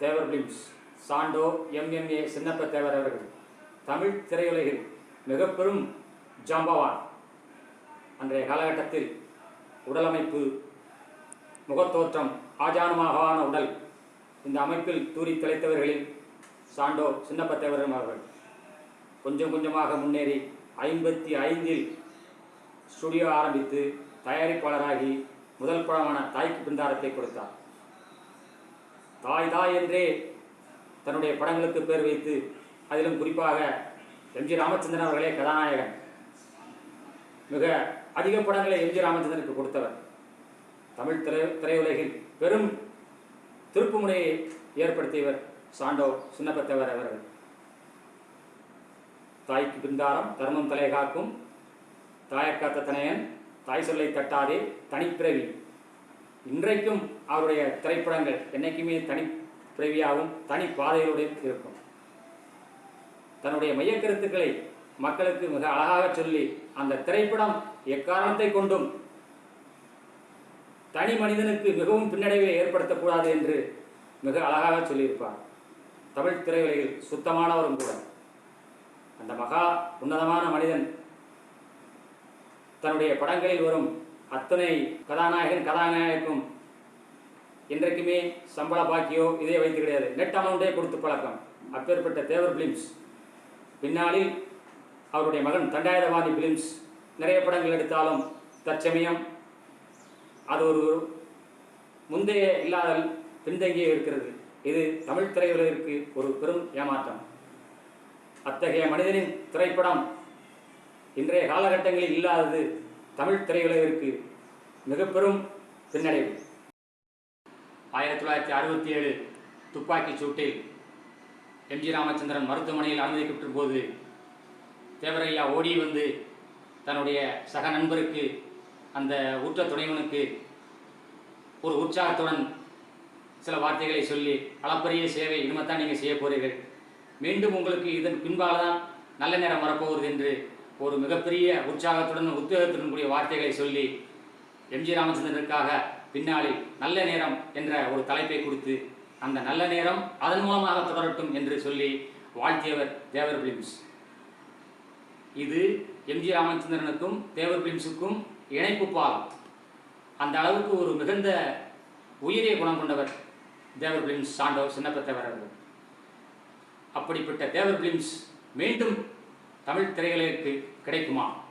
Devar films. Sandow M M A Chinnappa Devar அவர்கள். தமிழ் திரையுலகில் மிக பெரும் ஜாம்பவான். அன்றைய காலகட்டத்தில் உடலமைப்பு முகத்தோற்றம் ஆஜானுமாகவான உடல் இந்த அமைப்பில் தூரி திளைத்தவர்களில் சாண்டோ சின்னப்ப தேவரும் அவர்கள். கொஞ்சம் கொஞ்சமாக முன்னேறி ஐம்பத்தி ஐந்தில் ஸ்டுடியோ ஆரம்பித்து தயாரிப்பாளராகி முதல் படமான தாய்க்கு பிந்தாரத்தை கொடுத்தார். தாய் தாய் என்றே தன்னுடைய படங்களுக்கு பேர் வைத்து அதிலும் குறிப்பாக எம் ஜி ராமச்சந்திரன் அவர்களே கதாநாயகன். மிக அதிக படங்களை எம் ஜி ராமச்சந்திரனுக்கு கொடுத்தவர். தமிழ் திரை திரையுலகில் பெரும் திருப்புமுனையை ஏற்படுத்தியவர் சாண்டோ சின்னப்பத்தவர் அவர்கள். தாய்க்கு பிந்தாரம் தர்மம் தலை காக்கும் தாயக்காத்த தனையன் தாய் சொல்லை தட்டாதே தனிப்பிறவி இன்றைக்கும் அவருடைய திரைப்படங்கள் என்னைக்குமே தனி பிறவியாகவும் தனி பாதைகளுடன் இருக்கும். தன்னுடைய மையக்கருத்துக்களை மக்களுக்கு மிக அழகாக சொல்லி அந்த திரைப்படம் எக்காரணத்தை கொண்டும் தனி மனிதனுக்கு மிகவும் பின்னடைவை ஏற்படுத்தக்கூடாது என்று மிக அழகாக சொல்லியிருப்பார். தமிழ் திரையுலகில் சுத்தமானவரும் கூட. அந்த மகா உன்னதமான மனிதன் தன்னுடைய படங்களில் வரும் அத்தனை கதாநாயகன் கதாநாயகனுக்கும் இன்றைக்குமே சம்பள பாக்கியோ இதே வைத்து கிடையாது. நெட் அமௌண்டே கொடுத்து பழக்கம். அப்பேற்பட்ட தேவர் பிலிம்ஸ் பின்னாளில் அவருடைய மகன் தண்டாயுதவாதி பிலிம்ஸ் நிறைய படங்கள் எடுத்தாலும் தற்சமயம் அது ஒரு முந்தைய இல்லாத பின்தங்கியே இருக்கிறது. இது தமிழ் திரையுலகிற்கு ஒரு பெரும் ஏமாற்றம். அத்தகைய மனிதனின் திரைப்படம் இன்றைய காலகட்டங்களில் இல்லாதது தமிழ் திரையுலகிற்கு மிக பெரும் பின்னடைவு. ஆயிரத்தி தொள்ளாயிரத்தி அறுபத்தி ஏழு துப்பாக்கி சூட்டில் எம்ஜி ராமச்சந்திரன் மருத்துவமனையில் அனுமதிக்கப்பட்ட போது தேவரையா ஓடி வந்து தன்னுடைய சக நண்பருக்கு அந்த ஊற்ற துணைவனுக்கு ஒரு உற்சாகத்துடன் சில வார்த்தைகளை சொல்லி அளப்பரிய சேவை இனிமேத்தான் நீங்கள் செய்ய போகிறீர்கள் மீண்டும் உங்களுக்கு இதன் பின்பால் தான் நல்ல நேரம் வரப்போகிறது என்று ஒரு மிகப்பெரிய உற்சாகத்துடன் உத்வேகத்துடன் கூடிய வார்த்தைகளை சொல்லி எம்ஜி ராமச்சந்திரனுக்காக பின்னாளில் நல்ல நேரம் என்ற ஒரு தலைப்பை கொடுத்து அந்த நல்ல நேரம் அதன் மூலமாக தொடரட்டும் என்று சொல்லி வாழ்த்தியவர் தேவர் பிலிம்ஸ். இது எம்ஜி ராமச்சந்திரனுக்கும் தேவர் பிலிம்ஸுக்கும் இணைப்பு பாலம் அந்த அளவுக்கு ஒரு மிகுந்த உயிரிய குணம் கொண்டவர் தேவர் பிலிம்ஸ் சாண்டோ சின்னப்பத்தவர் அவர்கள். அப்படிப்பட்ட தேவர் பிலிம்ஸ் மீண்டும் தமிழ் திரைகளுக்கு கிடைக்குமா?